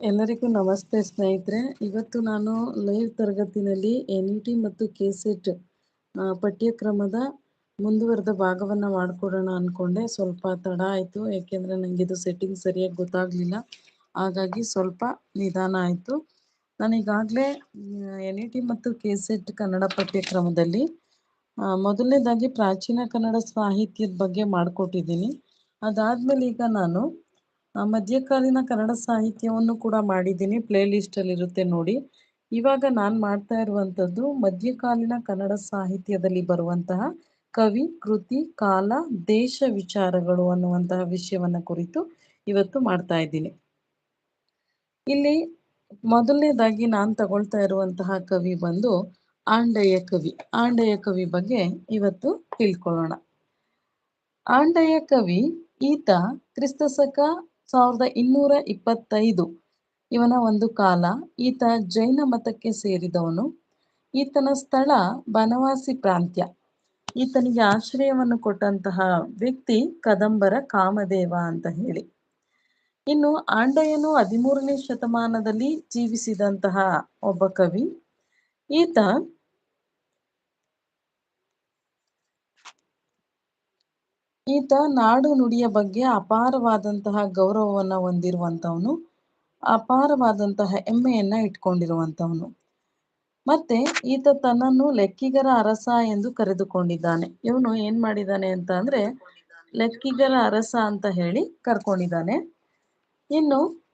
ಎಲ್ಲರಿಗೂ ನಮಸ್ತೆ ಸ್ನೇಹಿತರೆ. ಇವತ್ತು ನಾನು ಲೈವ್ ತರಗತಿನಲ್ಲಿ ಎನ್ ಇ ಟಿ ಮತ್ತು ಕೆ ಸೆಟ್ ಪಠ್ಯಕ್ರಮದ ಮುಂದುವರೆದ ಭಾಗವನ್ನು ಮಾಡಿಕೊಡೋಣ ಅಂದ್ಕೊಂಡೆ ಸ್ವಲ್ಪ ತಡ ಆಯಿತು, ಯಾಕೆಂದರೆ ನನಗೆ ಇದು ಸೆಟ್ಟಿಂಗ್ ಸರಿಯಾಗಿ ಗೊತ್ತಾಗಲಿಲ್ಲ. ಹಾಗಾಗಿ ಸ್ವಲ್ಪ ನಿಧಾನ ಆಯಿತು. ನಾನೀಗಾಗಲೇ ಎನ್ ಇ ಟಿ ಮತ್ತು ಕೆ ಸೆಟ್ ಕನ್ನಡ ಪಠ್ಯಕ್ರಮದಲ್ಲಿ ಮೊದಲನೇದಾಗಿ ಪ್ರಾಚೀನ ಕನ್ನಡ ಸಾಹಿತ್ಯದ ಬಗ್ಗೆ ಮಾಡಿಕೊಟ್ಟಿದ್ದೀನಿ. ಅದಾದ್ಮೇಲೆ ಈಗ ನಾನು ಮಧ್ಯಕಾಲೀನ ಕನ್ನಡ ಸಾಹಿತ್ಯವನ್ನು ಕೂಡ ಮಾಡಿದ್ದೀನಿ ಪ್ಲೇ ಲಿಸ್ಟಲ್ಲಿ ಇರುತ್ತೆ ನೋಡಿ. ಇವಾಗ ನಾನು ಮಾಡ್ತಾ ಇರುವಂಥದ್ದು ಮಧ್ಯಕಾಲೀನ ಕನ್ನಡ ಸಾಹಿತ್ಯದಲ್ಲಿ ಬರುವಂತಹ ಕವಿ, ಕೃತಿ, ಕಾಲ, ದೇಶ ವಿಚಾರಗಳು ಅನ್ನುವಂತಹ ವಿಷಯವನ್ನ ಕುರಿತು ಇವತ್ತು ಮಾಡ್ತಾ ಇದ್ದೀನಿ. ಇಲ್ಲಿ ಮೊದಲನೇದಾಗಿ ನಾನು ತಗೊಳ್ತಾ ಇರುವಂತಹ ಕವಿ ಬಂದು ಆಂಡಯ್ಯ ಕವಿ. ಆಂಡಯ್ಯ ಕವಿ ಬಗ್ಗೆ ಇವತ್ತು ತಿಳ್ಕೊಳ್ಳೋಣ. ಆಂಡಯ್ಯ ಕವಿ, ಈತ ಕ್ರಿಸ್ತಶಕ ಸಾವಿರದ ಇನ್ನೂರ ಇಪ್ಪತ್ತೈದು. ಇವನ ಒಂದು ಕಾಲ ಈತ ಜೈನ ಮತಕ್ಕೆ ಸೇರಿದವನು. ಈತನ ಸ್ಥಳ ಬನವಾಸಿ ಪ್ರಾಂತ್ಯ. ಈತನಿಗೆ ಆಶ್ರಯವನ್ನು ಕೊಟ್ಟಂತಹ ವ್ಯಕ್ತಿ ಕದಂಬರ ಕಾಮದೇವ ಅಂತ ಹೇಳಿ. ಇನ್ನು ಆಂಡಯ್ಯನು ಹದಿಮೂರನೇ ಶತಮಾನದಲ್ಲಿ ಜೀವಿಸಿದಂತಹ ಒಬ್ಬ ಕವಿ. ಈತ ಈತ ನಾಡು ನುಡಿಯ ಬಗ್ಗೆ ಅಪಾರವಾದಂತಹ ಗೌರವವನ್ನ ಹೊಂದಿರುವಂತವನು, ಅಪಾರವಾದಂತಹ ಹೆಮ್ಮೆಯನ್ನ ಇಟ್ಕೊಂಡಿರುವಂತವನು. ಮತ್ತೆ ಈತ ತನ್ನನ್ನು ಲೆಕ್ಕಿಗರ ಅರಸ ಎಂದು ಕರೆದುಕೊಂಡಿದ್ದಾನೆ. ಇವನು ಏನ್ ಮಾಡಿದ್ದಾನೆ ಅಂತ ಅಂದ್ರೆ, ಲೆಕ್ಕಿಗರ ಅರಸ ಅಂತ ಹೇಳಿ ಕರ್ಕೊಂಡಿದ್ದಾನೆ. ಇನ್ನು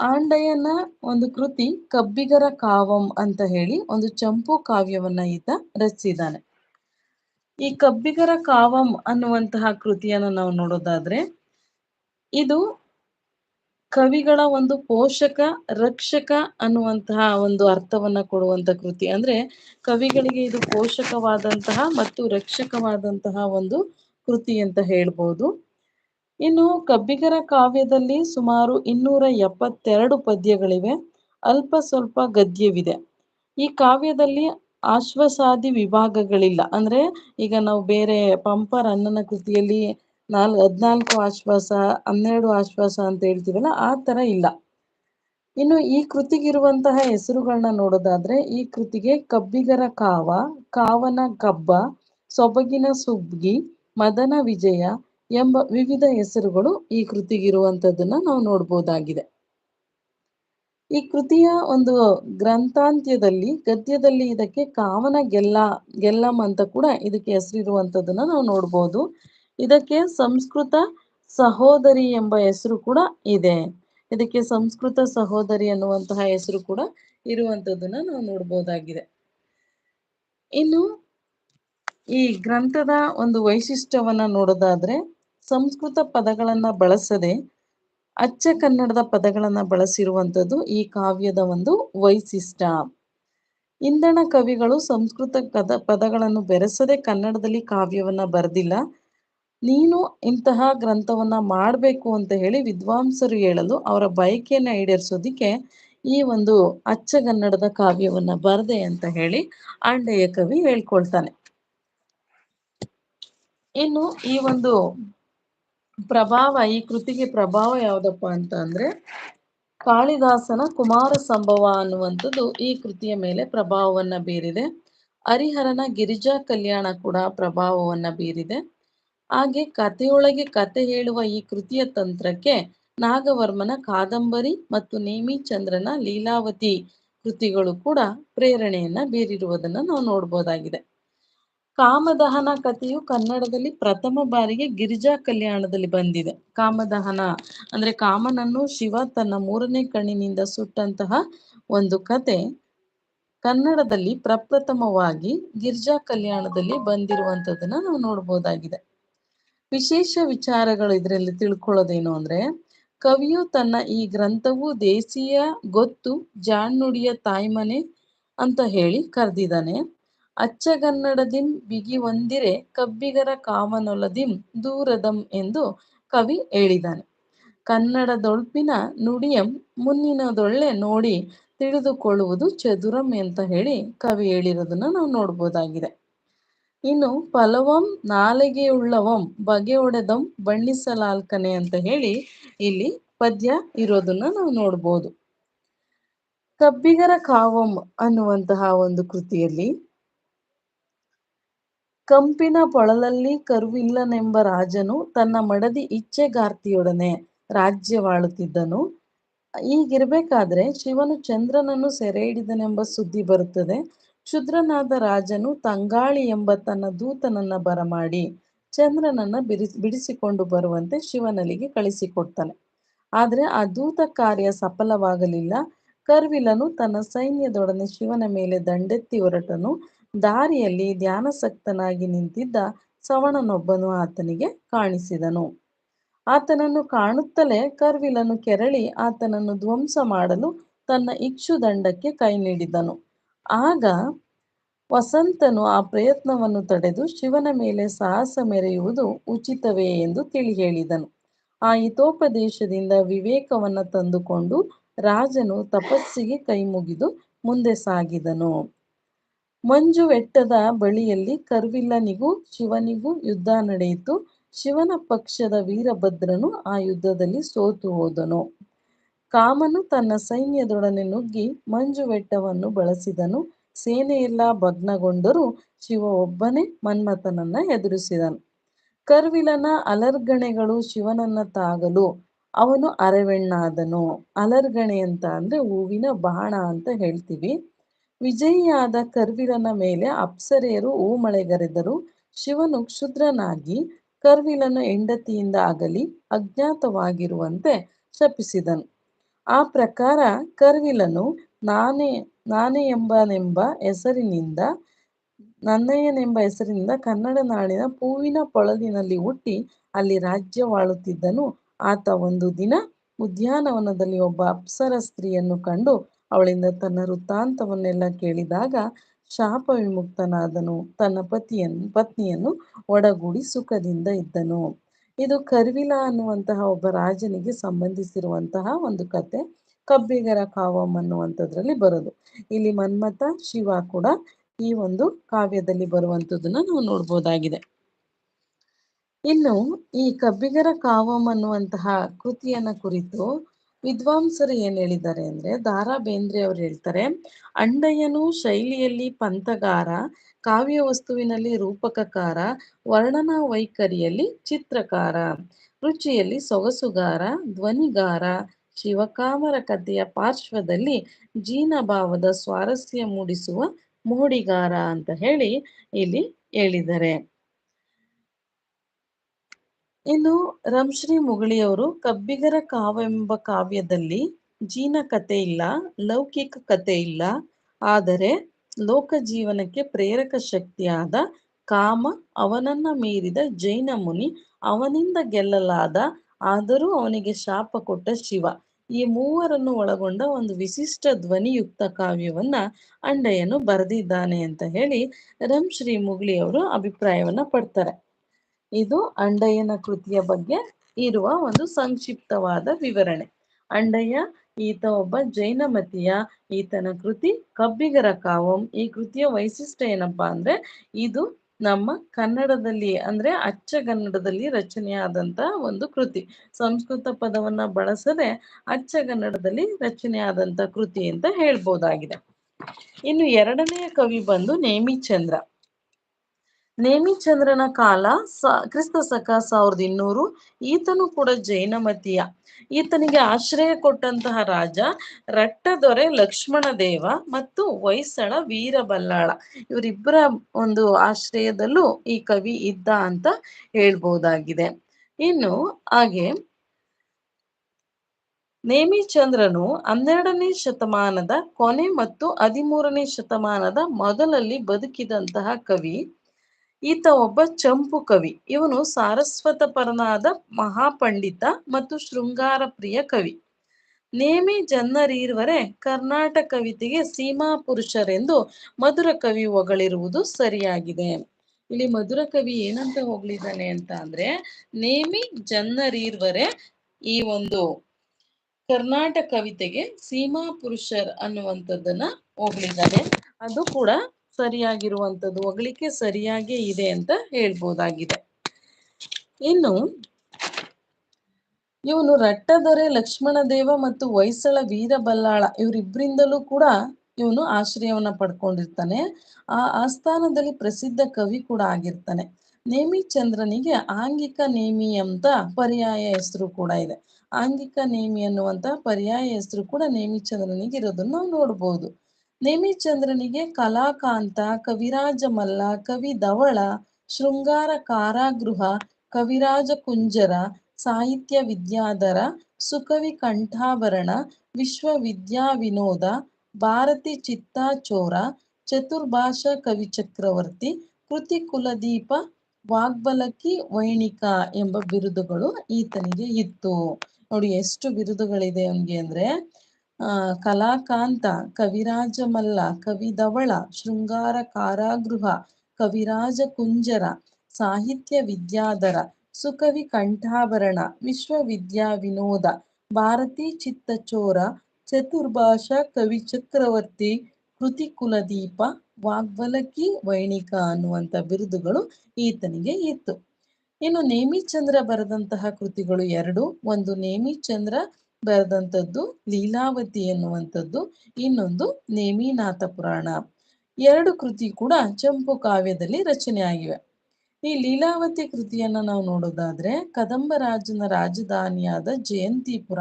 ಆಂಡಯ್ಯನ ಒಂದು ಕೃತಿ ಕಬ್ಬಿಗರ ಕಾವಂ ಅಂತ ಹೇಳಿ ಒಂದು ಚಂಪು ಕಾವ್ಯವನ್ನ ಈತ ರಚಿಸಿದ್ದಾನೆ. ಈ ಕಬ್ಬಿಗರ ಕಾವಂ ಅನ್ನುವಂತಹ ಕೃತಿಯನ್ನು ನಾವು ನೋಡೋದಾದ್ರೆ, ಇದು ಕವಿಗಳ ಒಂದು ಪೋಷಕ, ರಕ್ಷಕ ಅನ್ನುವಂತಹ ಒಂದು ಅರ್ಥವನ್ನ ಕೊಡುವಂತ ಕೃತಿ. ಅಂದ್ರೆ ಕವಿಗಳಿಗೆ ಇದು ಪೋಷಕವಾದಂತಹ ಮತ್ತು ರಕ್ಷಕವಾದಂತಹ ಒಂದು ಕೃತಿ ಅಂತ ಹೇಳ್ಬೋದು. ಇನ್ನು ಕಬ್ಬಿಗರ ಕಾವ್ಯದಲ್ಲಿ ಸುಮಾರು ಇನ್ನೂರ ಎಪ್ಪತ್ತೆರಡು ಪದ್ಯಗಳಿವೆ. ಅಲ್ಪ ಸ್ವಲ್ಪ ಗದ್ಯವಿದೆ. ಈ ಕಾವ್ಯದಲ್ಲಿ ಆಶ್ವಸಾದಿ ವಿಭಾಗಗಳಿಲ್ಲ. ಅಂದ್ರೆ ಈಗ ನಾವು ಬೇರೆ ಪಂಪ ರನ್ನನ ಕೃತಿಯಲ್ಲಿ ನಾಲ್, ಹದ್ನಾಲ್ಕು ಆಶ್ವಾಸ, ಹನ್ನೆರಡು ಆಶ್ವಾಸ ಅಂತ ಹೇಳ್ತೀವಲ್ಲ, ಆ ತರ ಇಲ್ಲ. ಇನ್ನು ಈ ಕೃತಿಗಿರುವಂತಹ ಹೆಸರುಗಳನ್ನ ನೋಡೋದಾದ್ರೆ, ಈ ಕೃತಿಗೆ ಕಬ್ಬಿಗರ ಕಾವ, ಕಾವನ ಕಬ್ಬ, ಸೊಬಗಿನ ಸುಗ್ಗಿ ಮದನ ವಿಜಯ ಎಂಬ ವಿವಿಧ ಹೆಸರುಗಳು ಈ ಕೃತಿಗಿರುವಂತದನ್ನ ನಾವು ನೋಡ್ಬೋದಾಗಿದೆ. ಈ ಕೃತಿಯ ಒಂದು ಗ್ರಂಥಾಂತ್ಯದಲ್ಲಿ, ಗದ್ಯದಲ್ಲಿ ಇದಕ್ಕೆ ಕಾವನ ಗೆಲ್ಲ, ಗೆಲ್ಲಂ ಅಂತ ಕೂಡ ಇದಕ್ಕೆ ಹೆಸರಿರುವಂತದನ್ನ ನಾವು ನೋಡ್ಬೋದು. ಇದಕ್ಕೆ ಸಂಸ್ಕೃತ ಸಹೋದರಿ ಎಂಬ ಹೆಸರು ಕೂಡ ಇದೆ. ಇದಕ್ಕೆ ಸಂಸ್ಕೃತ ಸಹೋದರಿ ಅನ್ನುವಂತಹ ಹೆಸರು ಕೂಡ ಇರುವಂತದ್ದನ್ನ ನಾವು ನೋಡ್ಬೋದಾಗಿದೆ. ಇನ್ನು ಈ ಗ್ರಂಥದ ಒಂದು ವೈಶಿಷ್ಟ್ಯವನ್ನ ನೋಡೋದಾದ್ರೆ, ಸಂಸ್ಕೃತ ಪದಗಳನ್ನ ಬಳಸದೆ ಅಚ್ಚ ಕನ್ನಡದ ಪದಗಳನ್ನು ಬಳಸಿರುವಂಥದ್ದು ಈ ಕಾವ್ಯದ ಒಂದು ವೈಶಿಷ್ಟ್ಯ. ಇಂದಣ ಕವಿಗಳು ಸಂಸ್ಕೃತ ಪದ ಪದಗಳನ್ನು ಬೆರೆಸದೆ ಕನ್ನಡದಲ್ಲಿ ಕಾವ್ಯವನ್ನ ಬರೆದಿಲ್ಲ. ನೀನು ಇಂತಹ ಗ್ರಂಥವನ್ನ ಮಾಡಬೇಕು ಅಂತ ಹೇಳಿ ವಿದ್ವಾಂಸರು ಹೇಳಲು ಅವರ ಬಯಕೆಯನ್ನು ಈಡೇರಿಸೋದಿಕ್ಕೆ ಈ ಒಂದು ಅಚ್ಚಗನ್ನಡದ ಕಾವ್ಯವನ್ನ ಬರದೆ ಅಂತ ಹೇಳಿ ಆಂಡೆಯ ಕವಿ ಹೇಳ್ಕೊಳ್ತಾನೆ. ಇನ್ನು ಈ ಒಂದು ಪ್ರಭಾವ, ಈ ಕೃತಿಗೆ ಪ್ರಭಾವ ಯಾವುದಪ್ಪ ಅಂತ ಅಂದ್ರೆ, ಕಾಳಿದಾಸನ ಕುಮಾರ ಸಂಭವ ಅನ್ನುವಂಥದ್ದು ಈ ಕೃತಿಯ ಮೇಲೆ ಪ್ರಭಾವವನ್ನ ಬೀರಿದೆ. ಹರಿಹರನ ಗಿರಿಜಾ ಕಲ್ಯಾಣ ಕೂಡ ಪ್ರಭಾವವನ್ನ ಬೀರಿದೆ. ಹಾಗೆ ಕಥೆಯೊಳಗೆ ಕತೆ ಹೇಳುವ ಈ ಕೃತಿಯ ತಂತ್ರಕ್ಕೆ ನಾಗವರ್ಮನ ಕಾದಂಬರಿ ಮತ್ತು ನೇಮಿಚಂದ್ರನ ಲೀಲಾವತಿ ಕೃತಿಗಳು ಕೂಡ ಪ್ರೇರಣೆಯನ್ನ ಬೀರಿರುವುದನ್ನ ನಾವು ನೋಡ್ಬೋದಾಗಿದೆ. ಕಾಮದಹನ ಕಥೆಯು ಕನ್ನಡದಲ್ಲಿ ಪ್ರಥಮ ಬಾರಿಗೆ ಗಿರಿಜಾ ಕಲ್ಯಾಣದಲ್ಲಿ ಬಂದಿದೆ. ಕಾಮದಹನ ಅಂದ್ರೆ ಕಾಮನನ್ನು ಶಿವ ತನ್ನ ಮೂರನೇ ಕಣ್ಣಿನಿಂದ ಸುಟ್ಟಂತಹ ಒಂದು ಕತೆ ಕನ್ನಡದಲ್ಲಿ ಪ್ರಪ್ರಥಮವಾಗಿ ಗಿರಿಜಾ ಕಲ್ಯಾಣದಲ್ಲಿ ಬಂದಿರುವಂತದನ್ನ ನಾವು ನೋಡ್ಬೋದಾಗಿದೆ. ವಿಶೇಷ ವಿಚಾರಗಳು ಇದರಲ್ಲಿ ತಿಳ್ಕೊಳ್ಳೋದೇನು ಅಂದ್ರೆ, ಕವಿಯು ತನ್ನ ಈ ಗ್ರಂಥವು ದೇಸಿಯ ಗೊತ್ತು ಜಾಣ್ನುಡಿಯ ತಾಯ್ಮನೆ ಅಂತ ಹೇಳಿ ಕರೆದಿದ್ದಾನೆ. ಅಚ್ಚಗನ್ನಡದಿಂ ಬಿಗಿ ಒಂದಿರೆ ಕಬ್ಬಿಗರ ಕಾಮನೊಲದಿಂ ದೂರದಂ ಎಂದು ಕವಿ ಹೇಳಿದ್ದಾನೆ ಕನ್ನಡದೊಳ್ಪಿನ ನುಡಿಯಂ ಮುನ್ನಿನದೊಳ್ಳೆ ನೋಡಿ ತಿಳಿದುಕೊಳ್ಳುವುದು ಚದುರಂ ಅಂತ ಹೇಳಿ ಕವಿ ಹೇಳಿರೋದನ್ನ ನಾವು ನೋಡ್ಬೋದಾಗಿದೆ. ಇನ್ನು ಫಲವಂ ನಾಲಿಗೆಯುಳ್ಳವಂ ಬಗೆ ಒಡೆದಂ ಬಣ್ಣಿಸಲಾಲ್ಕನೆ ಅಂತ ಹೇಳಿ ಇಲ್ಲಿ ಪದ್ಯ ಇರೋದನ್ನ ನಾವು ನೋಡ್ಬೋದು. ಕಬ್ಬಿಗರ ಕಾವಂ ಅನ್ನುವಂತಹ ಒಂದು ಕೃತಿಯಲ್ಲಿ ಕಂಪಿನ ಪೊಳಲಲ್ಲಿ ಕರುವಿಲ್ಲನೆಂಬ ರಾಜನು ತನ್ನ ಮಡದಿ ಇಚ್ಛೆಗಾರ್ತಿಯೊಡನೆ ರಾಜ್ಯವಾಳುತ್ತಿದ್ದನು. ಹೀಗಿರ್ಬೇಕಾದ್ರೆ ಶಿವನು ಚಂದ್ರನನ್ನು ಸೆರೆ ಹಿಡಿದನೆಂಬ ಸುದ್ದಿ ಬರುತ್ತದೆ. ಕ್ಷುದ್ರನಾದ ರಾಜನು ತಂಗಾಳಿ ಎಂಬ ತನ್ನ ದೂತನನ್ನ ಬರಮಾಡಿ ಚಂದ್ರನನ್ನ ಬಿಡಿಸಿ ಬಿಡಿಸಿಕೊಂಡು ಬರುವಂತೆ ಶಿವನಲ್ಲಿಗೆ ಕಳಿಸಿಕೊಡ್ತಾನೆ. ಆದ್ರೆ ಆ ದೂತ ಕಾರ್ಯ ಸಫಲವಾಗಲಿಲ್ಲ. ಕರ್ವಿಲನು ತನ್ನ ಸೈನ್ಯದೊಡನೆ ಶಿವನ ಮೇಲೆ ದಂಡೆತ್ತಿ ಹೊರಟನು. ದಾರಿಯಲ್ಲಿ ಧ್ಯಾನಸಕ್ತನಾಗಿ ನಿಂತಿದ್ದ ಸವಣನೊಬ್ಬನು ಆತನಿಗೆ ಕಾಣಿಸಿದನು. ಆತನನ್ನು ಕಾಣುತ್ತಲೇ ಕರ್ವಿಲನು ಕೆರಳಿ ಆತನನ್ನು ಧ್ವಂಸ ಮಾಡಲು ತನ್ನ ಇಕ್ಷುದಂಡಕ್ಕೆ ಕೈ ನೀಡಿದನು. ಆಗ ವಸಂತನು ಆ ಪ್ರಯತ್ನವನ್ನು ತಡೆದು ಶಿವನ ಮೇಲೆ ಸಾಹಸ ಮೆರೆಯುವುದು ಉಚಿತವೇ ಎಂದು ತಿಳಿ ಹೇಳಿದನು ಆ ಹಿತೋಪದೇಶದಿಂದ ವಿವೇಕವನ್ನು ತಂದುಕೊಂಡು ರಾಜನು ತಪಸ್ಸಿಗೆ ಕೈ ಮುಗಿದು ಮುಂದೆ ಸಾಗಿದನು. ಮಂಜುವೆಟ್ಟದ ಬಳಿಯಲ್ಲಿ ಕರ್ವಿಲ್ಲನಿಗೂ ಶಿವನಿಗೂ ಯುದ್ಧ ನಡೆಯಿತು. ಶಿವನ ಪಕ್ಷದ ವೀರಭದ್ರನು ಆ ಯುದ್ಧದಲ್ಲಿ ಸೋತು ಹೋದನು. ಕಾಮನು ತನ್ನ ಸೈನ್ಯದೊಡನೆ ನುಗ್ಗಿ ಮಂಜುವೆಟ್ಟವನ್ನು ಬಳಸಿದನು. ಸೇನೆಯೆಲ್ಲ ಭಗ್ನಗೊಂಡರೂ ಶಿವ ಒಬ್ಬನೇ ಮನ್ಮಥನನ್ನ ಎದುರಿಸಿದನು. ಕರ್ವಿಲನ ಅಲರ್ಗಣೆಗಳು ಶಿವನನ್ನ ತಾಗಲು ಅವನು ಅರೆವೆಣ್ಣಾದನು. ಅಲರ್ಗಣೆ ಅಂತ ಅಂದ್ರೆ ಹೂವಿನ ಬಾಣ ಅಂತ ಹೇಳ್ತೀವಿ. ವಿಜಯಿಯಾದ ಕರ್ವಿಲನ ಮೇಲೆ ಅಪ್ಸರೆಯರು ಓಮಳೆಗರೆದರು ಶಿವನು ಕ್ಷುದ್ರನಾಗಿ ಕರ್ವಿಲನ ಹೆಂಡತಿಯಿಂದ ಆಗಲಿ ಅಜ್ಞಾತವಾಗಿರುವಂತೆ ಶಪಿಸಿದನು. ಆ ಪ್ರಕಾರ ಕರ್ವಿಲನು ನಾನೇ ನಾನೇ ಎಂಬನೆಂಬ ಹೆಸರಿನಿಂದ, ನನ್ನಯ್ಯನೆಂಬ ಹೆಸರಿನಿಂದ ಕನ್ನಡ ನಾಡಿನ ಪೂವಿನ ಪೊಳಲಿನಲ್ಲಿ ಹುಟ್ಟಿ ಅಲ್ಲಿ ರಾಜ್ಯವಾಳುತ್ತಿದ್ದನು. ಆತ ಒಂದು ದಿನ ಉದ್ಯಾನವನದಲ್ಲಿ ಒಬ್ಬ ಅಪ್ಸರ ಸ್ತ್ರೀಯನ್ನು ಕಂಡು ಅವಳಿಂದ ತನ್ನ ವೃತ್ತಾಂತವನ್ನೆಲ್ಲ ಕೇಳಿದಾಗ ಶಾಪ ವಿಮುಕ್ತನಾದನು. ತನ್ನ ಪತಿಯನ್ನು ಪತ್ನಿಯನ್ನು ಒಡಗೂಡಿ ಸುಖದಿಂದ ಇದ್ದನು. ಇದು ಕರ್ವಿಲ ಅನ್ನುವಂತಹ ಒಬ್ಬ ರಾಜನಿಗೆ ಸಂಬಂಧಿಸಿರುವಂತಹ ಒಂದು ಕತೆ. ಕಬ್ಬಿಗರ ಕಾವಂ ಅನ್ನುವಂಥದ್ರಲ್ಲಿ ಬರೋದು. ಇಲ್ಲಿ ಮನ್ಮಥ, ಶಿವ ಕೂಡ ಈ ಒಂದು ಕಾವ್ಯದಲ್ಲಿ ಬರುವಂಥದ್ದನ್ನ ನಾವು ನೋಡ್ಬೋದಾಗಿದೆ. ಇನ್ನು ಈ ಕಬ್ಬಿಗರ ಕಾವಂ ಅನ್ನುವಂತಹ ಕೃತಿಯನ್ನ ಕುರಿತು ವಿದ್ವಾಂಸರು ಏನ್ ಹೇಳಿದ್ದಾರೆ ಅಂದ್ರೆ ದಾರಾ ಬೇಂದ್ರೆ ಅವ್ರು ಹೇಳ್ತಾರೆ, ಅಂಡಯ್ಯನು ಶೈಲಿಯಲ್ಲಿ ಪಂಥಗಾರ, ಕಾವ್ಯ ವಸ್ತುವಿನಲ್ಲಿ ರೂಪಕಕಾರ, ವರ್ಣನಾ ವೈಖರಿಯಲ್ಲಿ ಚಿತ್ರಕಾರ, ರುಚಿಯಲ್ಲಿ ಸೊಗಸುಗಾರ, ಧ್ವನಿಗಾರ, ಶಿವಕಾಮರ ಕಥೆಯ ಪಾರ್ಶ್ವದಲ್ಲಿ ಜೀನಭಾವದ ಸ್ವಾರಸ್ಯ ಮೂಡಿಸುವ ಮೋಡಿಗಾರ ಅಂತ ಹೇಳಿ ಇಲ್ಲಿ ಹೇಳಿದ್ದಾರೆ. ಇನ್ನು ರಂಶ್ರೀ ಮುಗಳಿಯವರು ಕಬ್ಬಿಗರ ಕಾವೆಂಬ ಕಾವ್ಯದಲ್ಲಿ ಜೀನ ಕತೆ ಇಲ್ಲ, ಲೌಕಿಕ ಕತೆ ಇಲ್ಲ, ಆದರೆ ಲೋಕ ಜೀವನಕ್ಕೆ ಪ್ರೇರಕ ಶಕ್ತಿಯಾದ ಕಾಮ ಅವನನ್ನ ಮೀರಿದ ಜೈನ ಮುನಿ ಅವನಿಂದ ಗೆಲ್ಲಲಾದ ಆದರೂ ಅವನಿಗೆ ಶಾಪ ಕೊಟ್ಟ ಶಿವ. ಈ ಮೂವರನ್ನು ಒಳಗೊಂಡ ಒಂದು ವಿಶಿಷ್ಟ ಧ್ವನಿಯುಕ್ತ ಕಾವ್ಯವನ್ನ ಅಂಡಯ್ಯನು ಬರೆದಿದ್ದಾನೆ ಅಂತ ಹೇಳಿ ರಂಶ್ರೀ ಮುಗ್ಲಿ ಅವರು ಅಭಿಪ್ರಾಯವನ್ನ ಪಡ್ತಾರೆ. ಇದು ಅಂಡಯ್ಯನ ಕೃತಿಯ ಬಗ್ಗೆ ಇರುವ ಒಂದು ಸಂಕ್ಷಿಪ್ತವಾದ ವಿವರಣೆ. ಅಂಡಯ್ಯ, ಈತ ಒಬ್ಬ ಜೈನ ಮತೀಯ ಈತನ ಕೃತಿ ಕಬ್ಬಿಗರ ಕಾವಂ. ಈ ಕೃತಿಯ ವೈಶಿಷ್ಟ್ಯ ಏನಪ್ಪಾ ಅಂದ್ರೆ, ಇದು ನಮ್ಮ ಕನ್ನಡದಲ್ಲಿ ಅಂದ್ರೆ ಅಚ್ಚಗನ್ನಡದಲ್ಲಿ ರಚನೆಯಾದಂತ ಒಂದು ಕೃತಿ. ಸಂಸ್ಕೃತ ಪದವನ್ನ ಬಳಸದೆ ಅಚ್ಚಗನ್ನಡದಲ್ಲಿ ರಚನೆಯಾದಂತ ಕೃತಿ ಅಂತ ಹೇಳ್ಬೋದಾಗಿದೆ. ಇನ್ನು ಎರಡನೆಯ ಕವಿ ಬಂದು ನೇಮಿಚಂದ್ರ. ನೇಮಿಚಂದ್ರನ ಕಾಲ ಸ, ಕ್ರಿಸ್ತ ಸಕ ಸಾವಿರದ ಇನ್ನೂರು, ಈತನು ಕೂಡ ಜೈನಮತೀಯ ಈತನಿಗೆ ಆಶ್ರಯ ಕೊಟ್ಟಂತಹ ರಾಜ ರಟ್ಟದೊರೆ ಲಕ್ಷ್ಮಣ ದೇವ ಮತ್ತು ಹೊಯ್ಸಳ ವೀರಬಲ್ಲಾಳ. ಇವರಿಬ್ಬರ ಒಂದು ಆಶ್ರಯದಲ್ಲೂ ಈ ಕವಿ ಇದ್ದ ಅಂತ ಹೇಳ್ಬೋದಾಗಿದೆ. ಇನ್ನು ಹಾಗೆ, ನೇಮಿಚಂದ್ರನು ಹನ್ನೆರಡನೇ ಶತಮಾನದ ಕೊನೆ ಮತ್ತು ಹದಿಮೂರನೇ ಶತಮಾನದ ಮೊದಲಲ್ಲಿ ಬದುಕಿದಂತಹ ಕವಿ ಈತ ಒಬ್ಬ ಚಂಪು ಕವಿ. ಇವನು ಸಾರಸ್ವತ ಪರನಾದ ಮಹಾಪಂಡಿತ ಮತ್ತು ಶೃಂಗಾರ ಪ್ರಿಯ ಕವಿ. ನೇಮಿ ಜನ್ನರೀರ್ವರೆ ಕರ್ನಾಟಕ ಕವಿತೆಗೆ ಸೀಮಾ ಪುರುಷರೆಂದು ಮಧುರ ಕವಿ ಹೊಗಳಿರುವುದು ಸರಿಯಾಗಿದೆ. ಇಲ್ಲಿ ಮಧುರ ಕವಿ ಏನಂತ ಹೊಗಳಿದ್ದಾನೆ ಅಂತ ಅಂದ್ರೆ, ನೇಮಿ ಜನ್ನರೀರ್ವರೆ ಈ ಒಂದು ಕರ್ನಾಟಕ ಕವಿತೆಗೆ ಸೀಮಾ ಪುರುಷರ್ ಅನ್ನುವಂಥದ್ದನ್ನ ಹೊಗಳಿದ್ದಾನೆ. ಅದು ಕೂಡ ಸರಿಯಾಗಿರುವಂಥದ್ದು ಹೊಗಳಿಕೆ ಸರಿಯಾಗಿ ಇದೆ ಅಂತ ಹೇಳ್ಬೋದಾಗಿದೆ. ಇನ್ನು, ಇವನು ರಟ್ಟದೊರೆ ಲಕ್ಷ್ಮಣದೇವ ಮತ್ತು ಹೊಯ್ಸಳ ವೀರಬಲ್ಲಾಳ ಇವರಿಬ್ಬರಿಂದಲೂ ಕೂಡ ಇವನು ಆಶ್ರಯವನ್ನ ಪಡ್ಕೊಂಡಿರ್ತಾನೆ. ಆ ಆಸ್ಥಾನದಲ್ಲಿ ಪ್ರಸಿದ್ಧ ಕವಿ ಕೂಡ ಆಗಿರ್ತಾನೆ. ನೇಮಿಚಂದ್ರನಿಗೆ ಆಂಗಿಕ ನೇಮಿ ಅಂತ ಪರ್ಯಾಯ ಹೆಸರು ಕೂಡ ಇದೆ. ಆಂಗಿಕ ನೇಮಿ ಅನ್ನುವಂತ ಪರ್ಯಾಯ ಹೆಸರು ಕೂಡ ನೇಮಿಚಂದ್ರನಿಗೆ ಇರೋದನ್ನ ನಾವು ನೋಡ್ಬೋದು. ನೇಮಿಚಂದ್ರನಿಗೆ ಕಲಾಕಾಂತ ಕವಿರಾಜ ಮಲ್ಲ ಕವಿ ಧವಳ, ಶೃಂಗಾರ ಕಾರಾಗೃಹ, ಕವಿರಾಜ ಕುಂಜರ, ಸಾಹಿತ್ಯ ವಿದ್ಯಾಧರ, ಸುಕವಿ ಕಂಠಾಭರಣ, ವಿಶ್ವವಿದ್ಯಾ ವಿನೋದ, ಭಾರತಿ ಚಿತ್ತಾಚೋರ, ಚತುರ್ಭಾಷಾ ಕವಿ ಚಕ್ರವರ್ತಿ, ಕೃತಿ ಕುಲದೀಪ, ವಾಗ್ಬಲಕಿ ವೈಣಿಕ ಎಂಬ ಬಿರುದುಗಳು ಈತನಿಗೆ ಇತ್ತು. ನೋಡಿ, ಎಷ್ಟು ಬಿರುದುಗಳಿದೆ ಅವನಿಗೆ ಅಂದ್ರೆ ಆ, ಕಲಾಕಾಂತ, ಕವಿರಾಜಮಲ್ಲ ಕವಿ ಧವಳ ಶೃಂಗಾರ ಕಾರಾಗೃಹ, ಕವಿರಾಜ ಕುಂಜರ, ಸಾಹಿತ್ಯ ವಿದ್ಯಾಧರ, ಸುಕವಿ ಕಂಠಾಭರಣ, ವಿಶ್ವವಿದ್ಯಾ ವಿನೋದ, ಭಾರತಿ ಚಿತ್ತಚೋರ, ಚತುರ್ಭಾಷಾ ಕವಿ ಚಕ್ರವರ್ತಿ, ಕೃತಿ ಕುಲದೀಪ ವಾಗ್ವಲಕಿ ವೈಣಿಕ ಅನ್ನುವಂಥ ಬಿರುದುಗಳು ಈತನಿಗೆ ಇತ್ತು. ಇನ್ನು ನೇಮಿಚಂದ್ರ ಬರೆದಂತಹ ಕೃತಿಗಳು ಎರಡು, ಒಂದು ನೇಮಿಚಂದ್ರ ಬರೆದಂಥದ್ದು ಲೀಲಾವತಿ ಎನ್ನುವಂಥದ್ದು. ಇನ್ನೊಂದು ನೇಮಿನಾಥ ಪುರಾಣ. ಎರಡು ಕೃತಿ ಕೂಡ ಚಂಪು ಕಾವ್ಯದಲ್ಲಿ ರಚನೆ ಆಗಿವೆ ಈ ಲೀಲಾವತಿ ಕೃತಿಯನ್ನ ನಾವು ನೋಡೋದಾದ್ರೆ ಕದಂಬರಾಜನ ರಾಜಧಾನಿಯಾದ ಜಯಂತಿಪುರ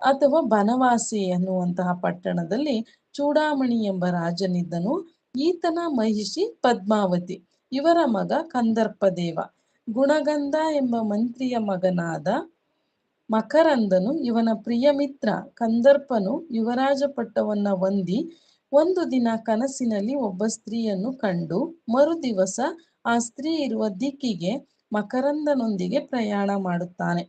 ಅಥವಾ ಬನವಾಸಿ ಎನ್ನುವಂತಹ ಪಟ್ಟಣದಲ್ಲಿ ಚೂಡಾಮಣಿ ಎಂಬ ರಾಜನಿದ್ದನು. ಈತನ ಮಹಿಷಿ ಪದ್ಮಾವತಿ. ಇವರ ಮಗ ಕಂದರ್ಪದೇವ. ಗುಣಗಂಧ ಎಂಬ ಮಂತ್ರಿಯ ಮಗನಾದ ಮಕರಂದನು ಇವನ ಪ್ರಿಯ ಮಿತ್ರ. ಕಂದರ್ಪನು ಯುವರಾಜ ಪಟ್ಟವನ್ನ ಹೊಂದಿ ಒಂದು ದಿನ ಕನಸಿನಲ್ಲಿ ಒಬ್ಬ ಸ್ತ್ರೀಯನ್ನು ಕಂಡು ಮರುದಿವಸ ಆ ಸ್ತ್ರೀ ಇರುವ ದಿಕ್ಕಿಗೆ ಮಕರಂದನೊಂದಿಗೆ ಪ್ರಯಾಣ ಮಾಡುತ್ತಾನೆ.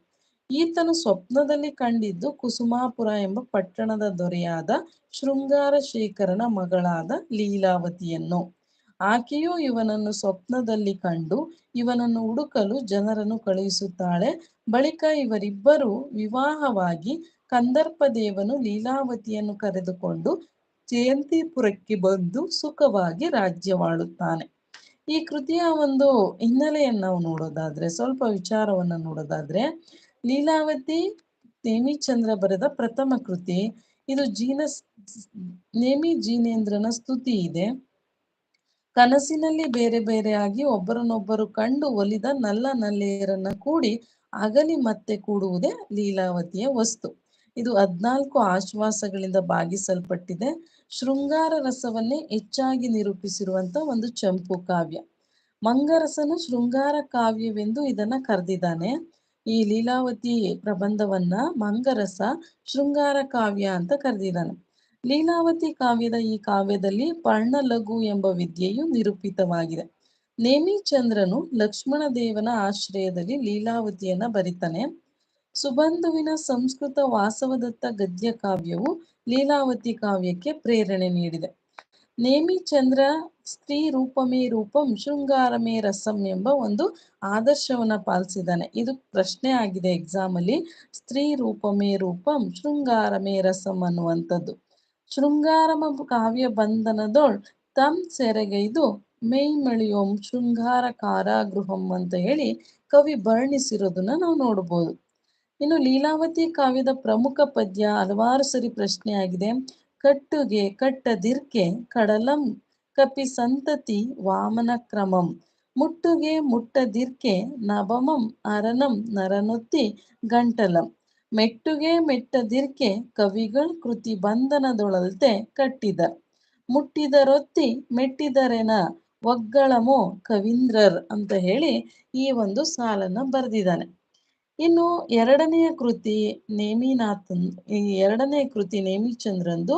ಈತನು ಸ್ವಪ್ನದಲ್ಲಿ ಕಂಡಿದ್ದು ಕುಸುಮಾಪುರ ಎಂಬ ಪಟ್ಟಣದ ದೊರೆಯಾದ ಶೃಂಗಾರ ಶೇಖರನ ಮಗಳಾದ ಲೀಲಾವತಿಯನ್ನು. ಆಕೆಯೂ ಇವನನ್ನು ಸ್ವಪ್ನದಲ್ಲಿ ಕಂಡು ಇವನನ್ನು ಹುಡುಕಲು ಜನರನ್ನು ಕಳುಹಿಸುತ್ತಾಳೆ. ಬಳಿಕ ಇವರಿಬ್ಬರು ವಿವಾಹವಾಗಿ ಕಂದರ್ಪ ದೇವನು ಲೀಲಾವತಿಯನ್ನು ಕರೆದುಕೊಂಡು ಜಯಂತಿಪುರಕ್ಕೆ ಬಂದು ಸುಖವಾಗಿ ರಾಜ್ಯವಾಳುತ್ತಾನೆ. ಈ ಕೃತಿಯ ಒಂದು ಹಿನ್ನೆಲೆಯನ್ನು ನಾವು ನೋಡೋದಾದ್ರೆ, ಸ್ವಲ್ಪ ವಿಚಾರವನ್ನ ನೋಡೋದಾದ್ರೆ, ಲೀಲಾವತಿ ನೇಮಿಚಂದ್ರ ಬರೆದ ಪ್ರಥಮ ಕೃತಿ, ಇದು ಜೀನ ನೇಮಿ ಜೀನೇಂದ್ರನ ಸ್ತುತಿ ಇದೆ. ಕನಸಿನಲ್ಲಿ ಬೇರೆ ಬೇರೆಯಾಗಿ ಒಬ್ಬರನ್ನೊಬ್ಬರು ಕಂಡು ಒಲಿದ ನಲ್ಲ ನಲ್ಲೆಯರನ್ನ ಕೂಡಿ ಅಗಲಿ ಮತ್ತೆ ಕೂಡುವುದೇ ಲೀಲಾವತಿಯ ವಸ್ತು. ಇದು ಹದ್ನಾಲ್ಕು ಆಶ್ವಾಸಗಳಿಂದ ಭಾಗಿಸಲ್ಪಟ್ಟಿದೆ. ಶೃಂಗಾರ ರಸವನ್ನೇ ಹೆಚ್ಚಾಗಿ ನಿರೂಪಿಸಿರುವಂತ ಒಂದು ಚಂಪು ಕಾವ್ಯ. ಮಂಗರಸನು ಶೃಂಗಾರ ಕಾವ್ಯವೆಂದು ಇದನ್ನ ಕರೆದಿದ್ದಾನೆ. ಈ ಲೀಲಾವತಿ ಪ್ರಬಂಧವನ್ನ ಮಂಗರಸ ಶೃಂಗಾರ ಕಾವ್ಯ ಅಂತ ಕರೆದಿದ್ದಾನೆ. ಲೀಲಾವತಿ ಕಾವ್ಯದ ಈ ಕಾವ್ಯದಲ್ಲಿ ಪರ್ಣಲಘು ಎಂಬ ವಿದ್ಯೆಯು ನಿರೂಪಿತವಾಗಿದೆ. ನೇಮಿಚಂದ್ರನು ಲಕ್ಷ್ಮಣ ದೇವನ ಆಶ್ರಯದಲ್ಲಿ ಲೀಲಾವತಿಯನ್ನ ಬರಿತಾನೆ. ಸುಬಂಧುವಿನ ಸಂಸ್ಕೃತ ವಾಸವದತ್ತ ಗದ್ಯ ಕಾವ್ಯವು ಲೀಲಾವತಿ ಕಾವ್ಯಕ್ಕೆ ಪ್ರೇರಣೆ ನೀಡಿದೆ. ನೇಮಿಚಂದ್ರ ಸ್ತ್ರೀ ರೂಪಮೇ ರೂಪಂ ಶೃಂಗಾರಮೇ ರಸಂ ಎಂಬ ಒಂದು ಆದರ್ಶವನ್ನ ಪಾಲಿಸಿದ್ದಾನೆ. ಇದು ಪ್ರಶ್ನೆ ಆಗಿದೆ ಎಕ್ಸಾಮ್ ಅಲ್ಲಿ. ಸ್ತ್ರೀ ರೂಪಮೇ ರೂಪಂ ಶೃಂಗಾರಮೇ ರಸಂ ಅನ್ನುವಂಥದ್ದು. ಶೃಂಗಾರಮ ಕಾವ್ಯ ಬಂಧನದೊಳ್ ತಮ್ ಸೆರೆಗೈದು ಮೇಯ್ಮಳಿಯೋಂ ಶೃಂಗಾರ ಕಾರಾಗೃಹಂ ಅಂತ ಹೇಳಿ ಕವಿ ವರ್ಣಿಸಿರೋದನ್ನ ನಾವು ನೋಡಬಹುದು ಇನ್ನು ಲೀಲಾವತಿ ಕಾವ್ಯದ ಪ್ರಮುಖ ಪದ್ಯ ಹಲವಾರು ಸರಿ ಪ್ರಶ್ನೆ ಆಗಿದೆ. ಕಟ್ಟುಗೆ, ಕಟ್ಟದಿರ್ಕೆ, ಕಡಲಂ, ಕಪಿ ಸಂತತಿ, ವಾಮನ ಕ್ರಮಂ. ಮುಟ್ಟುಗೆ, ಮುಟ್ಟದಿರ್ಕೆ, ನವಮಂ, ಅರನಂ, ನರನೊತ್ತಿ, ಗಂಟಲಂ. ಮೆಟ್ಟುಗೆ, ಮೆಟ್ಟದಿರ್ಕೆ, ಕವಿಗಳ್ ಕೃತಿ ಬಂಧನದೊಳಲ್ತೆ ಕಟ್ಟಿದ. ಮುಟ್ಟಿದರೊತ್ತಿ ಮೆಟ್ಟಿದರೆನ? ಒಗ್ಗಳಮೋ ಕವೀಂದ್ರರ್ ಅಂತ ಹೇಳಿ ಈ ಒಂದು ಸಾಲನ್ನ ಬರೆದಿದ್ದಾನೆ. ಇನ್ನು ಎರಡನೆಯ ಕೃತಿ ನೇಮಿನಾಥನ್, ಈ ಎರಡನೇ ಕೃತಿ ನೇಮಿಚಂದ್ರಂದು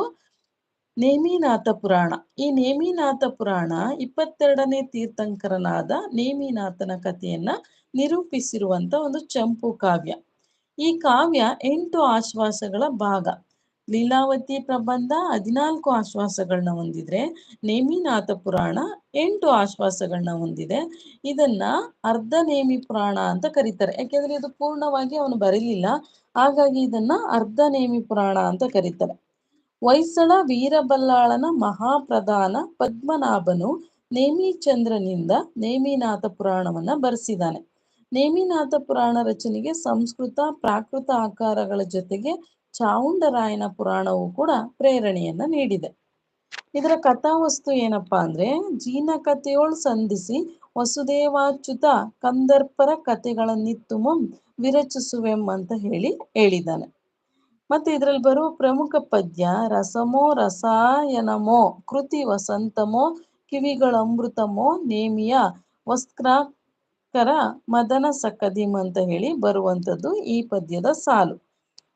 ನೇಮಿನಾಥ ಪುರಾಣ. ಈ ನೇಮಿನಾಥ ಪುರಾಣ ಇಪ್ಪತ್ತೆರಡನೇ ತೀರ್ಥಂಕರನಾದ ನೇಮಿನಾಥನ ಕಥೆಯನ್ನ ನಿರೂಪಿಸಿರುವಂತ ಒಂದು ಚಂಪು ಕಾವ್ಯ. ಈ ಕಾವ್ಯ ಎಂಟು ಆಶ್ವಾಸಗಳ ಭಾಗ. ಲೀಲಾವತಿ ಪ್ರಬಂಧ ಹದಿನಾಲ್ಕು ಆಶ್ವಾಸಗಳನ್ನ ಹೊಂದಿದ್ರೆ ನೇಮಿನಾಥ ಪುರಾಣ ಎಂಟು ಆಶ್ವಾಸಗಳನ್ನ ಹೊಂದಿದೆ. ಇದನ್ನ ಅರ್ಧ ನೇಮಿ ಪುರಾಣ ಅಂತ ಕರೀತಾರೆ. ಯಾಕೆಂದ್ರೆ ಇದು ಪೂರ್ಣವಾಗಿ ಅವನು ಬರೀಲಿಲ್ಲ. ಹಾಗಾಗಿ ಇದನ್ನ ಅರ್ಧ ನೇಮಿ ಪುರಾಣ ಅಂತ ಕರೀತಾರೆ. ಹೊಯ್ಸಳ ವೀರಬಲ್ಲಾಳನ ಮಹಾಪ್ರಧಾನ ಪದ್ಮನಾಭನು ನೇಮಿಚಂದ್ರನಿಂದ ನೇಮಿನಾಥ ಪುರಾಣವನ್ನ ಬರೆಸಿದ್ದಾನೆ. ನೇಮಿನಾಥ ಪುರಾಣ ರಚನೆಗೆ ಸಂಸ್ಕೃತ, ಪ್ರಾಕೃತ ಆಕಾರಗಳ ಜೊತೆಗೆ ಚಾವುಂಡರಾಯನ ಪುರಾಣವು ಕೂಡ ಪ್ರೇರಣೆಯನ್ನ ನೀಡಿದೆ. ಇದರ ಕಥಾವಸ್ತು ಏನಪ್ಪಾ ಅಂದ್ರೆ ಜೀನ ಕಥೆಯೋಳ್ ಸಂಧಿಸಿ ವಸುದೇವಾಚ್ಯುತ ಕಂದರ್ಪರ ಕಥೆಗಳನ್ನಿತ್ತುಮಂ ವಿರಚಿಸುವೆಂ ಅಂತ ಹೇಳಿ ಹೇಳಿದ್ದಾನೆ. ಮತ್ತೆ ಇದರಲ್ಲಿ ಬರುವ ಪ್ರಮುಖ ಪದ್ಯ, ರಸಮೋ ರಸಾಯನಮೋ ಕೃತಿ ವಸಂತಮೋ ಕಿವಿಗಳ ಅಮೃತಮೋ ನೇಮಿಯ ವಸ್ತ್ರಾಕರ ಮದನ ಸಕದಿಮ್ ಅಂತ ಹೇಳಿ ಬರುವಂಥದ್ದು ಈ ಪದ್ಯದ ಸಾಲು.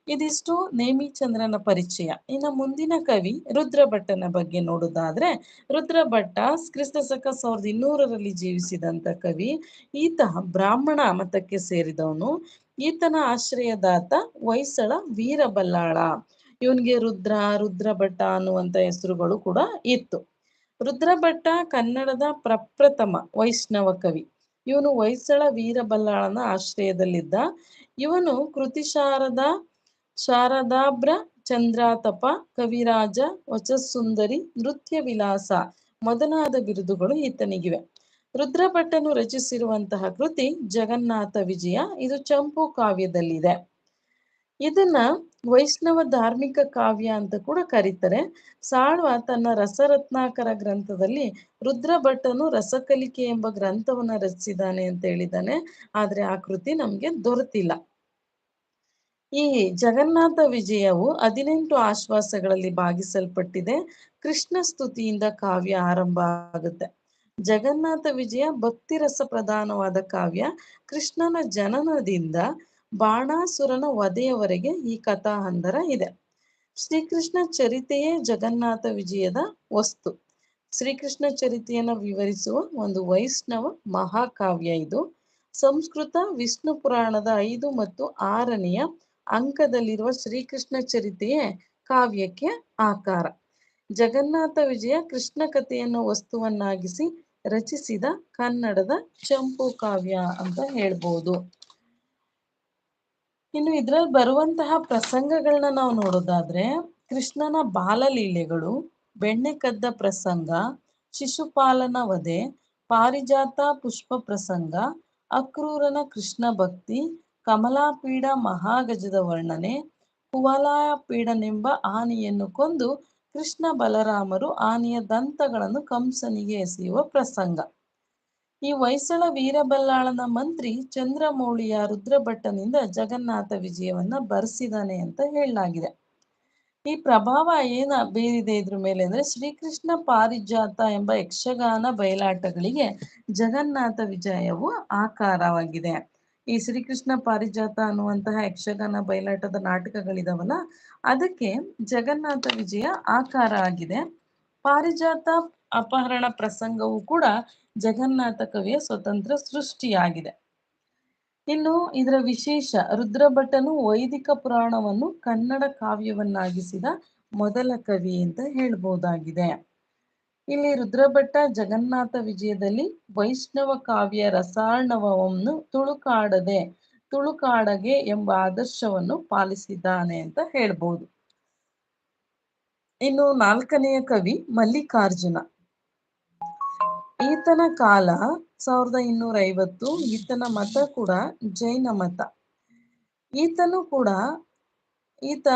ಇದಿಷ್ಟು ನೇಮಿಚಂದ್ರನ ಪರಿಚಯ. ಇನ್ನು ಮುಂದಿನ ಕವಿ ರುದ್ರಭಟ್ಟನ ಬಗ್ಗೆ ನೋಡೋದಾದ್ರೆ ರುದ್ರಭಟ್ಟ ಕ್ರಿಸ್ತ ಸಕ ಸಾವಿರದ ಇನ್ನೂರರಲ್ಲಿ ಜೀವಿಸಿದಂತ ಕವಿ. ಈತ ಬ್ರಾಹ್ಮಣ ಮತಕ್ಕೆ ಸೇರಿದವನು. ಈತನ ಆಶ್ರಯದಾತ ಹೊಯ್ಸಳ ವೀರಬಲ್ಲಾಳ. ಇವನಿಗೆ ರುದ್ರ, ರುದ್ರಭಟ್ಟ ಅನ್ನುವಂತ ಹೆಸರುಗಳು ಕೂಡ ಇತ್ತು. ರುದ್ರಭಟ್ಟ ಕನ್ನಡದ ಪ್ರಪ್ರಥಮ ವೈಷ್ಣವ ಕವಿ. ಇವನು ಹೊಯ್ಸಳ ವೀರಬಲ್ಲಾಳನ ಆಶ್ರಯದಲ್ಲಿದ್ದ. ಇವನು ಕೃತಿಶಾರದ ಶಾರದಾಬ್ರ ಚಂದ್ರಾತಪ, ಕವಿರಾಜ, ವಚಸ್ಸುಂದರಿ, ನೃತ್ಯ ವಿಲಾಸ ಮೊದಲಾದ ಬಿರುದುಗಳು ಈತನಿಗಿವೆ. ರುದ್ರಭಟ್ಟನು ರಚಿಸಿರುವಂತಹ ಕೃತಿ ಜಗನ್ನಾಥ ವಿಜಯ, ಇದು ಚಂಪು ಕಾವ್ಯದಲ್ಲಿದೆ. ಇದನ್ನ ವೈಷ್ಣವ ಧಾರ್ಮಿಕ ಕಾವ್ಯ ಅಂತ ಕೂಡ ಕರೀತಾರೆ. ಸಾಳ್ವ ತನ್ನ ರಸರತ್ನಾಕರ ಗ್ರಂಥದಲ್ಲಿ ರುದ್ರಭಟ್ಟನು ರಸಕಲಿಕೆ ಎಂಬ ಗ್ರಂಥವನ್ನ ರಚಿಸಿದ್ದಾನೆ ಅಂತ ಹೇಳಿದ್ದಾನೆ. ಆದ್ರೆ ಆ ಕೃತಿ ನಮ್ಗೆ ದೊರೆತಿಲ್ಲ. ಈ ಜಗನ್ನಾಥ ವಿಜಯವು ಹದಿನೆಂಟು ಆಶ್ವಾಸಗಳಲ್ಲಿ ಭಾಗಿಸಲ್ಪಟ್ಟಿದೆ. ಕೃಷ್ಣ ಸ್ತುತಿಯಿಂದ ಕಾವ್ಯ ಆರಂಭ ಆಗುತ್ತೆ. ಜಗನ್ನಾಥ ವಿಜಯ ಭಕ್ತಿ ರಸ ಪ್ರಧಾನವಾದ ಕಾವ್ಯ. ಕೃಷ್ಣನ ಜನನದಿಂದ ಬಾಣಾಸುರನ ವಧೆಯವರೆಗೆ ಈ ಕಥಾ ಹಂದರ ಇದೆ. ಶ್ರೀಕೃಷ್ಣ ಚರಿತೆಯೇ ಜಗನ್ನಾಥ ವಿಜಯದ ವಸ್ತು. ಶ್ರೀಕೃಷ್ಣ ಚರಿತೆಯನ್ನ ವಿವರಿಸುವ ಒಂದು ವೈಷ್ಣವ ಮಹಾಕಾವ್ಯ ಇದು. ಸಂಸ್ಕೃತ ವಿಷ್ಣು ಪುರಾಣದ ಐದು ಮತ್ತು ಆರನೆಯ ಅಂಕದಲ್ಲಿರುವ ಶ್ರೀಕೃಷ್ಣ ಚರಿತೆಯೇ ಕಾವ್ಯಕ್ಕೆ ಆಕಾರ. ಜಗನ್ನಾಥ ವಿಜಯ ಕೃಷ್ಣ ಕಥೆಯನ್ನು ವಸ್ತುವನ್ನಾಗಿಸಿ ರಚಿಸಿದ ಕನ್ನಡದ ಚಂಪು ಕಾವ್ಯ ಅಂತ ಹೇಳ್ಬೋದು. ಇನ್ನು ಇದ್ರಲ್ಲಿ ಬರುವಂತಹ ಪ್ರಸಂಗಗಳನ್ನ ನಾವು ನೋಡೋದಾದ್ರೆ ಕೃಷ್ಣನ ಬಾಲಲೀಲೆಗಳು, ಬೆಣ್ಣೆ ಕದ್ದ ಪ್ರಸಂಗ, ಶಿಶುಪಾಲನ ವಧೆ, ಪಾರಿಜಾತ ಪುಷ್ಪ ಪ್ರಸಂಗ, ಅಕ್ರೂರನ ಕೃಷ್ಣ ಭಕ್ತಿ ಕಮಲಾಪೀಡ ಮಹಾಗಜದ ವರ್ಣನೆ ಕುವಲಾಯ ಪೀಡನೆಂಬ ಆನೆಯನ್ನು ಕೊಂದು ಕೃಷ್ಣ ಬಲರಾಮರು ಆನೆಯ ದಂತಗಳನ್ನು ಕಂಸನಿಗೆ ಎಸೆಯುವ ಪ್ರಸಂಗ. ಈ ಹೊಯ್ಸಳ ವೀರಬಲ್ಲಾಳನ ಮಂತ್ರಿ ಚಂದ್ರಮೌಳಿಯ ರುದ್ರಭಟ್ಟನಿಂದ ಜಗನ್ನಾಥ ವಿಜಯವನ್ನ ಬರೆಸಿದಾನೆ ಅಂತ ಹೇಳಲಾಗಿದೆ. ಈ ಪ್ರಭಾವ ಏನ ಬೀರಿದೆ ಇದ್ರ ಮೇಲೆ ಅಂದ್ರೆ ಶ್ರೀಕೃಷ್ಣ ಪಾರಿಜಾತ ಎಂಬ ಯಕ್ಷಗಾನ ಬಯಲಾಟಗಳಿಗೆ ಜಗನ್ನಾಥ ವಿಜಯವು ಆಕಾರವಾಗಿದೆ. ಈ ಶ್ರೀಕೃಷ್ಣ ಪಾರಿಜಾತ ಅನ್ನುವಂತಹ ಯಕ್ಷಗಾನ ಬಯಲಾಟದ ನಾಟಕಗಳಿದಾವಲ್ಲ, ಅದಕ್ಕೆ ಜಗನ್ನಾಥ ವಿಜಯ ಆಕಾರ ಆಗಿದೆ. ಪಾರಿಜಾತ ಅಪಹರಣ ಪ್ರಸಂಗವು ಕೂಡ ಜಗನ್ನಾಥ ಕವಿಯ ಸ್ವತಂತ್ರ ಸೃಷ್ಟಿಯಾಗಿದೆ. ಇನ್ನು ಇದರ ವಿಶೇಷ, ರುದ್ರಭಟನು ವೈದಿಕ ಪುರಾಣವನ್ನು ಕನ್ನಡ ಕಾವ್ಯವನ್ನಾಗಿಸಿದ ಮೊದಲ ಕವಿ ಅಂತ ಹೇಳ್ಬೋದಾಗಿದೆ. ಇಲ್ಲಿ ರುದ್ರಭಟ್ಟ ಜಗನ್ನಾಥ ವಿಜಯದಲ್ಲಿ ವೈಷ್ಣವ ಕಾವ್ಯ ರಸಾರ್ಣವವನ್ನು ತುಳುಕಾಡದೆ, ತುಳುಕಾಡಗೆ ಎಂಬ ಆದರ್ಶವನ್ನು ಪಾಲಿಸಿದ್ದಾನೆ ಅಂತ ಹೇಳ್ಬೋದು. ಇನ್ನು ನಾಲ್ಕನೆಯ ಕವಿ ಮಲ್ಲಿಕಾರ್ಜುನ. ಈತನ ಕಾಲ ಸಾವಿರದ ಇನ್ನೂರ ಐವತ್ತು, ಈತನ ಮತ ಕೂಡ ಜೈನ ಮತ. ಈತನು ಕೂಡ ಈತ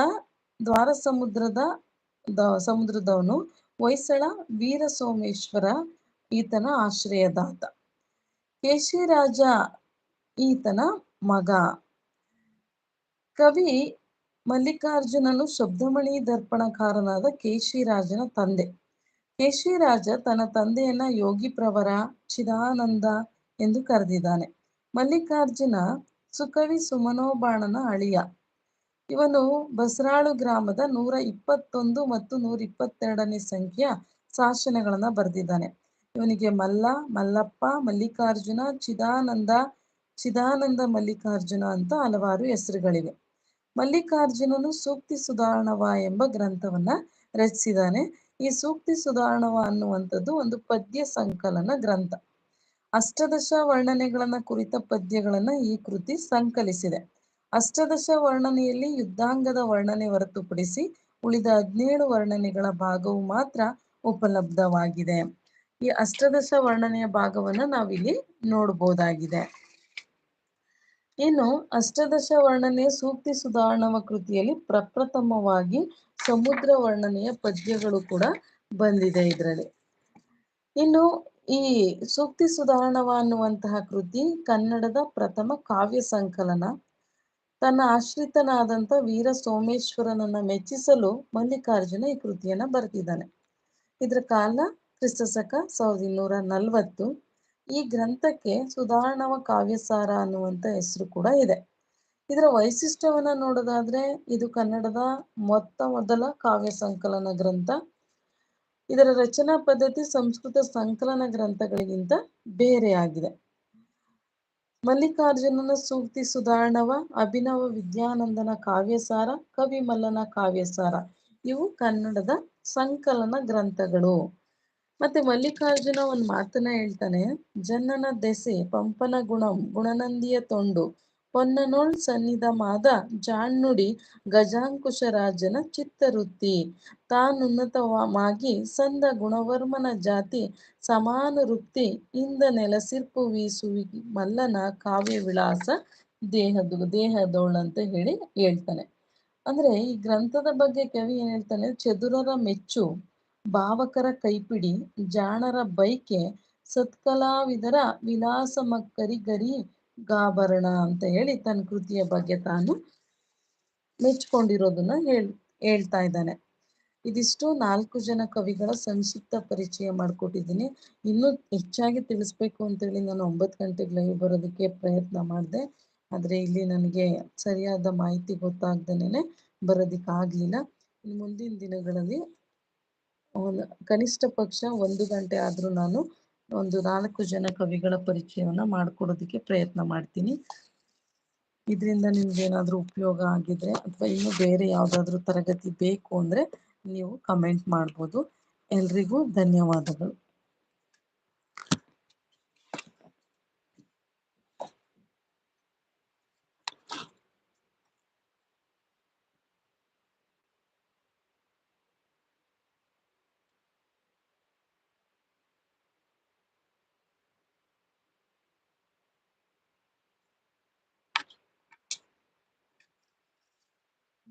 ದ್ವಾರ ಸಮುದ್ರದ ಸಮುದ್ರದವನು. ಹೊಯ್ಸಳ ವೀರ ಸೋಮೇಶ್ವರ ಈತನ ಆಶ್ರಯದಾತ. ಕೇಶಿರಾಜ, ಈತನ ಮಗ. ಕವಿ ಮಲ್ಲಿಕಾರ್ಜುನನು ಶಬ್ದಮಣಿ ದರ್ಪಣಕಾರನಾದ ಕೇಶಿರಾಜನ ತಂದೆ. ಕೇಶಿರಾಜ ತನ್ನ ತಂದೆಯನ್ನ ಯೋಗಿ ಪ್ರವರ, ಚಿದಾನಂದ ಎಂದು ಕರೆದಿದ್ದಾನೆ. ಮಲ್ಲಿಕಾರ್ಜುನ ಸುಕವಿ ಸುಮನೋಬಾಣನ ಅಳಿಯ. ಇವನು ಬಸರಾಳು ಗ್ರಾಮದ ನೂರ ಇಪ್ಪತ್ತೊಂದು ಮತ್ತು ನೂರ ಇಪ್ಪತ್ತೆರಡನೇ ಸಂಖ್ಯೆಯ ಶಾಸನಗಳನ್ನ ಬರೆದಿದ್ದಾನೆ. ಇವನಿಗೆ ಮಲ್ಲ, ಮಲ್ಲಪ್ಪ, ಮಲ್ಲಿಕಾರ್ಜುನ, ಚಿದಾನಂದ ಚಿದಾನಂದ ಮಲ್ಲಿಕಾರ್ಜುನ ಅಂತ ಹಲವಾರು ಹೆಸರುಗಳಿವೆ. ಮಲ್ಲಿಕಾರ್ಜುನನು ಸೂಕ್ತಿ ಸುಧಾರಣವ ಎಂಬ ಗ್ರಂಥವನ್ನ ರಚಿಸಿದ್ದಾನೆ. ಈ ಸೂಕ್ತಿ ಸುಧಾರಣವ ಅನ್ನುವಂಥದ್ದು ಒಂದು ಪದ್ಯ ಸಂಕಲನ ಗ್ರಂಥ. ಅಷ್ಟದಶ ವರ್ಣನೆಗಳನ್ನ ಕುರಿತ ಪದ್ಯಗಳನ್ನ ಈ ಕೃತಿ ಸಂಕಲಿಸಿದೆ. ಅಷ್ಟದಶ ವರ್ಣನೆಯಲ್ಲಿ ಯುದ್ಧಾಂಗದ ವರ್ಣನೆ ಹೊರತುಪಡಿಸಿ ಉಳಿದ ಹದಿನೇಳು ವರ್ಣನೆಗಳ ಭಾಗವು ಮಾತ್ರ ಉಪಲಬ್ಧವಾಗಿದೆ. ಈ ಅಷ್ಟದಶ ವರ್ಣನೆಯ ಭಾಗವನ್ನು ನಾವಿಲ್ಲಿ ನೋಡಬಹುದಾಗಿದೆ ಇನ್ನು ಅಷ್ಟದಶ ವರ್ಣನೆಯ ಸೂಕ್ತಿ ಸುಧಾರಣವ ಕೃತಿಯಲ್ಲಿ ಪ್ರಪ್ರಥಮವಾಗಿ ಸಮುದ್ರ ವರ್ಣನೆಯ ಪದ್ಯಗಳು ಕೂಡ ಬಂದಿದೆ ಇದರಲ್ಲಿ. ಇನ್ನು ಈ ಸೂಕ್ತಿ ಸುಧಾರಣವ ಅನ್ನುವಂತಹ ಕೃತಿ ಕನ್ನಡದ ಪ್ರಥಮ ಕಾವ್ಯ ಸಂಕಲನ ತನ್ನ ಆಶ್ರಿತನಾದಂಥ ವೀರ ಸೋಮೇಶ್ವರನನ್ನ ಮೆಚ್ಚಿಸಲು ಮಲ್ಲಿಕಾರ್ಜುನ ಈ ಕೃತಿಯನ್ನ ಬರೆದಿದ್ದಾನೆ. ಇದರ ಕಾಲ ಕ್ರಿಸ್ತಶಕ ಸಾವಿರದ ಇನ್ನೂರ ನಲವತ್ತು ಈ ಗ್ರಂಥಕ್ಕೆ ಸುಧಾರಣವ ಕಾವ್ಯಸಾರ ಅನ್ನುವಂಥ ಹೆಸರು ಕೂಡ ಇದೆ. ಇದರ ವೈಶಿಷ್ಟ್ಯವನ್ನ ನೋಡೋದಾದ್ರೆ ಇದು ಕನ್ನಡದ ಮೊತ್ತ ಮೊದಲ ಕಾವ್ಯ ಸಂಕಲನ ಗ್ರಂಥ. ಇದರ ರಚನಾ ಪದ್ಧತಿ ಸಂಸ್ಕೃತ ಸಂಕಲನ ಗ್ರಂಥಗಳಿಗಿಂತ ಬೇರೆಯಾಗಿದೆ ಮಲ್ಲಿಕಾರ್ಜುನನ ಸೂಕ್ತಿ ಸುಧಾರಣವ, ಅಭಿನವ ವಿದ್ಯಾನಂದನ ಕಾವ್ಯಸಾರ ಕವಿಮಲ್ಲನ ಕಾವ್ಯಸಾರ. ಇವು ಕನ್ನಡದ ಸಂಕಲನ ಗ್ರಂಥಗಳು. ಮತ್ತೆ ಮಲ್ಲಿಕಾರ್ಜುನ ಒಂದ್ ಮಾತನ್ನ ಹೇಳ್ತಾನೆ, ಜನ್ನನ ದೆಸೆ, ಪಂಪನ ಗುಣಂ, ಗುಣನಂದಿಯ ತೊಂಡು. ಪೊನ್ನನೋಳ್ ಸನ್ನಿಧಮಾದ ಜಾಣ್ನುಡಿ ಗಜಾಂಕುಶರಾಜನ ಚಿತ್ತವೃತ್ತಿ. ತಾನುನ್ನತಮಾಗಿ ಸಂದ ಗುಣವರ್ಮನ ಜಾತಿ ಸಮಾನುರುಕ್ತಿ ಇಂದ ನೆಲಸಿರ್ಪು ವೀಸುವಿ ಮಲ್ಲನ ಕಾವ್ಯ ವಿಳಾಸ ದೇಹದು ದೇಹದೋಳ್ ಅಂತ ಹೇಳಿ ಹೇಳ್ತಾನೆ. ಅಂದ್ರೆ ಈ ಗ್ರಂಥದ ಬಗ್ಗೆ ಕವಿ ಏನ್ ಹೇಳ್ತಾನೆ, ಚದುರರ ಮೆಚ್ಚು, ಭಾವಕರ ಕೈಪಿಡಿ, ಜಾಣರ ಬೈಕೆ, ಸತ್ಕಲಾವಿದರ ವಿಲಾಸ ಮಕ್ಕರಿ ಗರಿ ಗಾಭರಣ ಅಂತ ಹೇಳಿ ತನ್ನ ಕೃತಿಯ ಬಗ್ಗೆ ತಾನು ಮೆಚ್ಕೊಂಡಿರೋದನ್ನ ಹೇಳ್, ಹೇಳ್ತಾ ಇದ್ದಾನೆ. ಇದಿಷ್ಟು ನಾಲ್ಕು ಜನ ಕವಿಗಳ ಸಂಕ್ಷಿಪ್ತ ಪರಿಚಯ ಮಾಡಿಕೊಟ್ಟಿದ್ದೀನಿ. ಇನ್ನೂ ಹೆಚ್ಚಾಗಿ ತಿಳಿಸ್ಬೇಕು ಅಂತೇಳಿ ನಾನು ಒಂಬತ್ತು ಗಂಟೆಗೆ ಲೈವ್ ಬರೋದಕ್ಕೆ ಪ್ರಯತ್ನ ಮಾಡಿದೆ. ಆದ್ರೆ ಇಲ್ಲಿ ನನಗೆ ಸರಿಯಾದ ಮಾಹಿತಿ ಗೊತ್ತಾಗ್ದೇನೆ ಬರೋದಕ್ಕೆ ಆಗಲಿಲ್ಲ. ಇನ್ನು ಮುಂದಿನ ದಿನಗಳಲ್ಲಿ ಕನಿಷ್ಠ ಪಕ್ಷ ಒಂದು ಗಂಟೆ ಆದ್ರೂ ನಾನು ಒಂದು ನಾಲ್ಕು ಜನ ಕವಿಗಳ ಪರಿಚಯವನ್ನ ಮಾಡಿಕೊಡೋದಕ್ಕೆ ಪ್ರಯತ್ನ ಮಾಡ್ತೀನಿ. ಇದರಿಂದ ನಿಮ್ಗೆ ಏನಾದರೂ ಉಪಯೋಗ ಆಗಿದ್ರೆ ಅಥವಾ ಇನ್ನು ಬೇರೆ ಯಾವುದಾದ್ರೂ ತರಗತಿ ಬೇಕು ಅಂದ್ರೆ ನೀವು ಕಮೆಂಟ್ ಮಾಡ್ಬೋದು. ಎಲ್ರಿಗೂ ಧನ್ಯವಾದಗಳು.